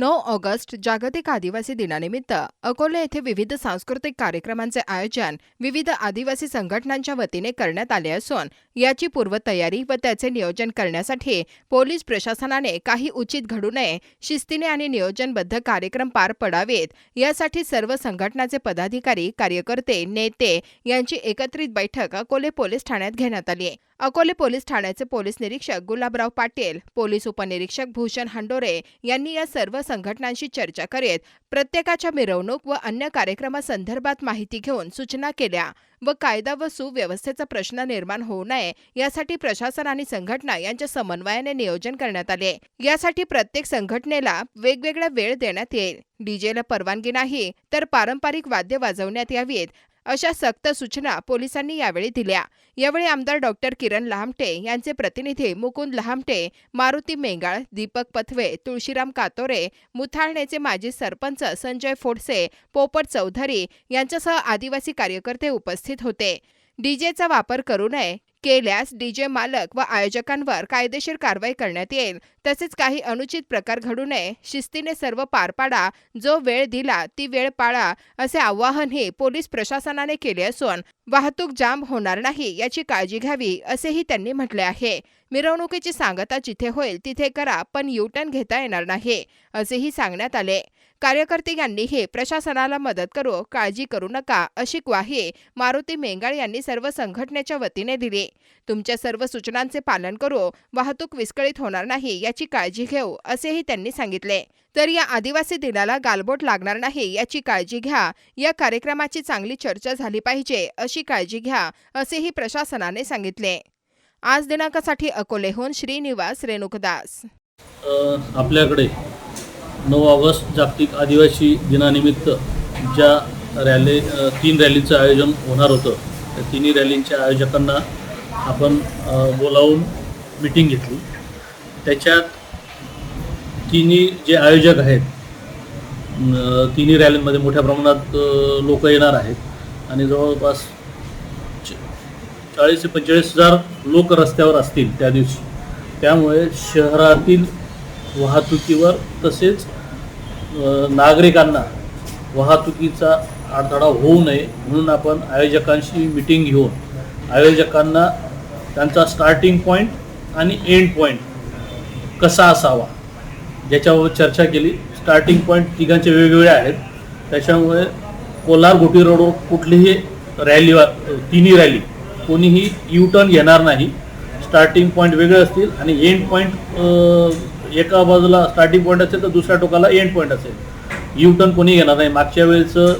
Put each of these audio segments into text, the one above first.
नऊ ऑगस्ट जागतिक आदिवासी दिनानिमित्त अकोले येथे विविध सांस्कृतिक कार्यक्रमांचे आयोजन विविध आदिवासी संघटनांच्या वतीने करण्यात आले असून याची पूर्वतयारी व त्याचे नियोजन करण्यासाठी पोलीस प्रशासनाने काही उचित घडू नये शिस्तीने आणि नियोजनबद्ध कार्यक्रम पार पडावेत यासाठी सर्व संघटनाचे पदाधिकारी कार्यकर्ते नेते यांची एकत्रित बैठक अकोले पोलीस ठाण्यात घेण्यात आली अकोले पोलीस ठाण्याचे पोलीस निरीक्षक गुलाबराव पाटील पोलीस उपनिरीक्षक भूषण हंडोरे यांनी या सर्व संघटनांशी चर्चा करीत प्रत्येकाच्या मिरवणूक व अन्य कार्यक्रमासंदर्भात माहिती घेऊन सूचना केल्या व कायदा व सुव्यवस्थेचा प्रश्न निर्माण होऊ नये यासाठी प्रशासन आणि संघटना यांच्या समन्वयाने नियोजन करण्यात आले. यासाठी प्रत्येक संघटनेला वेगवेगळा वेळ देण्यात येईल. डीजेला परवानगी नाही तर पारंपरिक वाद्य वाजवण्यात यावीत अशा सक्त सूचना पोलिसांनी यावेळी दिल्या. यावेळी आमदार डॉक्टर किरण लहामटे यांचे प्रतिनिधी मुकुंद लहामटे मारुती मेंगाळ दीपक पथवे तुळशीराम कातोरे मुथाळणेचे माजी सरपंच संजय फोडसे पोपट चौधरी यांच्यासह आदिवासी कार्यकर्ते उपस्थित होते. डीजेचा वापर करू नये केल्यास डीजे मालक व आयोजकांवर कायदेशीर कारवाई करण्यात येईल. तसेच काही अनुचित प्रकार घडू नये. शिस्तीने सर्व पार पाडा. जो वेळ दिला ती वेळ पाळा असे आवाहनही पोलीस प्रशासनाने केले असून वाहतूक जाम होणार नाही याची काळजी घ्यावी असेही त्यांनी म्हटले आहे. मिरवणुकीची सांगता जिथे होईल तिथे करा पण युटर्न घेता येणार नाही असेही सांगण्यात आले. कार्यकर्ते यांनी हे प्रशासनाला मदत करू काळजी करू नका अशी ग्वाही मारुती मेंगाळ यांनी सर्व संघटनेच्या वतीने दिली. तुमच्या सर्व सूचनांचे पालन करू वाहतूक विस्कळीत होणार नाही याची काळजी घेऊ असेही त्यांनी सांगितले. तर या आदिवासी दिनाला गालबोट लागणार नाही याची काळजी घ्या या कार्यक्रमाची चांगली चर्चा झाली पाहिजे अशी काळजी घ्या असेही प्रशासनाने सांगितले. आज दिनांकासाठी अकोलेहून श्रीनिवास रेणुकदास. आपल्याकडे नऊ ऑगस्ट जागतिक आदिवासी दिनानिमित्त ज्या रॅली तीन रॅलीचं आयोजन होणार होतं त्या तिन्ही रॅलींच्या आयोजकांना आपण बोलावून मिटिंग घेतली. त्याच्यात तिन्ही जे आयोजक आहेत तिन्ही रॅलींमध्ये मोठ्या प्रमाणात लोक येणार आहेत आणि जवळपास च- चाळीस ते पंचेचाळीस हजार लोक रस्त्यावर असतील त्या दिवशी. त्यामुळे शहरातील वाहतुकीवर तसेच नागरिकांना वाहतुकीचा अडथळा होऊ नये म्हणून आपण आयोजकांशी मिटिंग घेऊन आयोजकांना त्यांचा स्टार्टिंग पॉईंट आणि एंड पॉईंट कसा असावा ज्याच्यावर चर्चा केली. स्टार्टिंग पॉईंट तिघांचे वेगवेगळे आहेत. त्याच्यामुळे कोलार घोटी रोडवर कुठलीही रॅली तिन्ही रॅली कोणीही यू टर्न घेणार नाही. स्टार्टिंग पॉईंट वेगळे असतील आणि एंड पॉईंट एका बाजूला स्टार्टिंग पॉईंट असेल तर दुसऱ्या टोकाला एंड पॉईंट असेल. यू टर्न कोणी घेणार नाही. मागच्या वेळेचं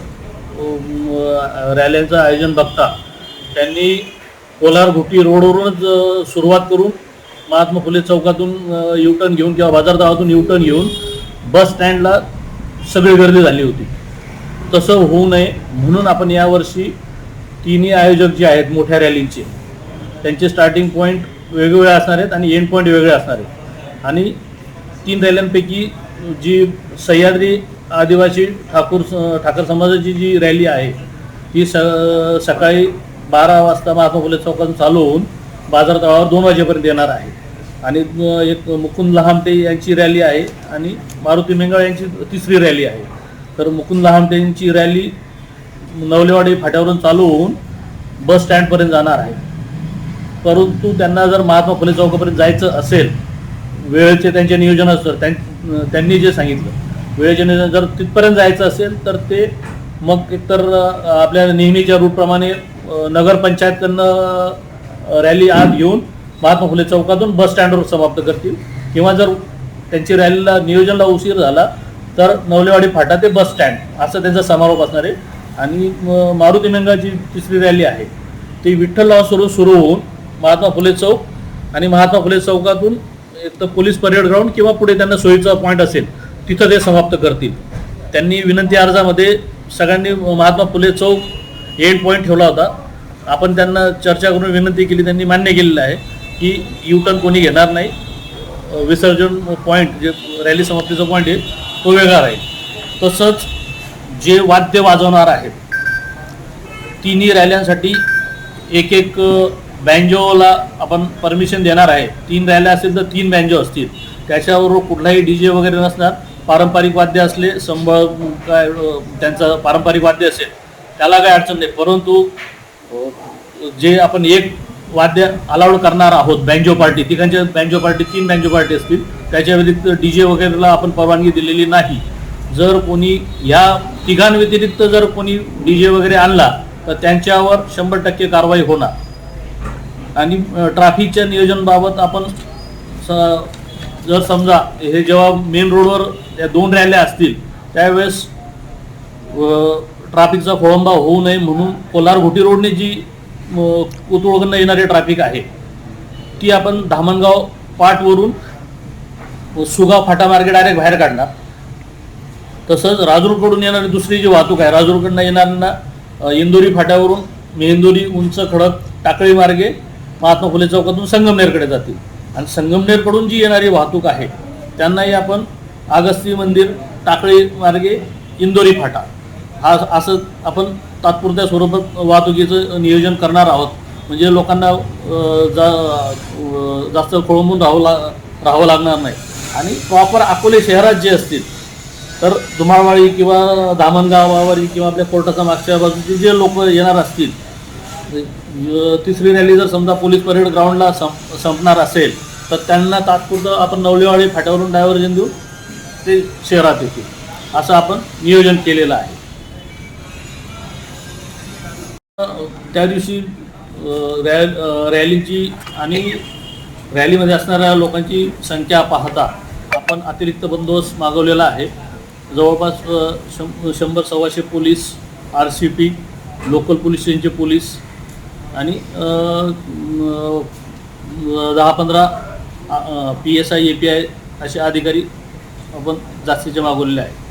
रॅल्यांचं आयोजन बघता त्यांनी कोलार घोटी रोडवरूनच सुरुवात करून महात्मा फुले चौकातून यू टर्न घेऊन किंवा बाजारदावातून यू टर्न घेऊन बस स्टँडला सगळी गर्दी झाली होती. तसं होऊ नये. म्हणून आपण यावर्षी तिन्ही आयोजक जे आहेत मोठ्या रॅलींचे त्यांचे स्टार्टिंग पॉईंट वेगवेगळे असणार आहेत आणि एंड पॉईंट वेगळे असणार आहेत. आणि तीन रॅल्यांपैकी जी सह्याद्री आदिवासी ठाकूर ठाकर समाजाची जी रॅली आहे ती स सकाळी बारा वाजता महात्मा फुले चौकातून चालू होऊन बाजार तळावर दोन वाजेपर्यंत येणार आहे. आणि एक मुकुंद लहामटे यांची रॅली आहे आणि मारुती मेंगाळ यांची तिसरी रॅली आहे. तर मुकुंद लहामटे यांची रॅली नवलेवाडी फाट्यावरून चालू होऊन बस स्टँडपर्यंत जाणार आहे. परंतु त्यांना जर महात्मा फुले चौकापर्यंत जायचं असेल वेळेचे त्यांचे नियोजन असतं. त्यां त्यांनी जे सांगितलं. वेळेचे नियोजन जर तिथपर्यंत जायचं असेल तर ते मग एकतर आपल्या नेहमीच्या रूटप्रमाणे नगरपंचायतकडनं रॅली आत घेऊन महात्मा फुले चौकातून बस स्टँडवर समाप्त करतील. किंवा जर त्यांची रॅलीला नियोजनला उशीर झाला तर नवलेवाडी फाटा ते बस स्टँड असं त्यांचा समारोप असणार आहे. आणि म- मारुती मेंगाची तिसरी रॅली आहे. ती विठ्ठल सुरू सुरू होऊन महात्मा फुले चौक आणि महात्मा फुले चौकातून एक तर पोलीस परेड ग्राउंड किंवा पुढे त्यांना सोयीचा पॉईंट असेल तिथं ते समाप्त करतील. त्यांनी विनंती अर्जामध्ये सगळ्यांनी महात्मा फुले चौक एंड पॉईंट ठेवला होता. आपण त्यांना चर्चा करून विनंती केली त्यांनी मान्य केलेलं आहे की यू टर्न कोणी घेणार नाही. विसर्जन पॉईंट जे रॅली समाप्तीचा पॉईंट आहे तो वेगळा राहील. तसंच जे वाद्य वाजवणार आहेत तिन्ही रॅल्यांसाठी एक एक बँजोला आपण परमिशन देणार आहे. तीन राहिल्या असेल तर तीन बँजो असतील. त्याच्यावर कुठलाही डी जे वगैरे नसणार. पारंपरिक वाद्य असले संबळ काय त्यांचं पारंपरिक वाद्य असेल त्याला काही अडचण नाही. परंतु जे आपण एक वाद्य अलाउड करणार आहोत बँजो पार्टी तिघांच्या बँजो पार्टी तीन बँजो पार्टी असतील त्याच्या व्यतिरिक्त डी जे वगैरेला आपण परवानगी दिलेली नाही. जर कोणी ह्या तिघांव्यतिरिक्त जर कोणी डी जे वगैरे आणला तर त्यांच्यावर शंभर टक्के कारवाई होणार. आणि ट्राफिकच्या ट्रॅफिकच्या नियोजनबाबत आपण स- जर समजा हे जेव्हा मेन रोडवर या दोन रॅल्या असतील त्यावेळेस ट्राफिकचा ट्रॅफिकचा खोळंबा होऊ नये म्हणून कोलार घोटी रोडने जी अ, येणारी ट्रॅफिक आहे ती आपण धामणगाव पाटवरून सुगाव फाटामार्गे डायरेक्ट बाहेर काढणार. तसंच राजूरकडून येणारी दुसरी जी वाहतूक आहे राजूरकडनं येणाऱ्यांना इंदोरी फाट्यावरून मेहेंदोरी उंच खडक टाकळी मार्गे महात्मा फुले चौकातून संगमनेरकडे जातील. आणि संगमनेरकडून जी येणारी वाहतूक आहे त्यांनाही आपण आगस्ती मंदिर टाकळी मार्गे इंदोरी फाटा. हा असं आपण तात्पुरत्या स्वरूपात वाहतुकीचं नियोजन करणार आहोत. म्हणजे लोकांना जा जास्त खोळंबून राहावं ला राहावं लागणार नाही. आणि प्रॉपर अकोले शहरात जे असतील तर धुमाळवाडी किंवा धामणगावावरी किंवा आपल्या कोर्टाच्या मागच्या बाजूचे जे लोक येणार असतील तिसरी रॅली जर समजा पोलीस परेड ग्राउंडला संप संपणार असेल तर त्यांना तात्पुरतं आपण नवलेवाडी फाट्यावरून डायव्हर्जन देऊ ते शहरात येतील. असं आपण नियोजन केलेलं आहे. त्या दिवशी रॅ रॅलीची आणि रॅलीमध्ये असणाऱ्या लोकांची संख्या पाहता आपण अतिरिक्त बंदोबस्त मागवलेला आहे. जवळपास शं शंभर सव्वाशे police R C P local police स्टेशनचे पोलीस आणि दहा पंधरा P S I A P I असे अधिकारी आपण जास्तीचे मागवलेले आहे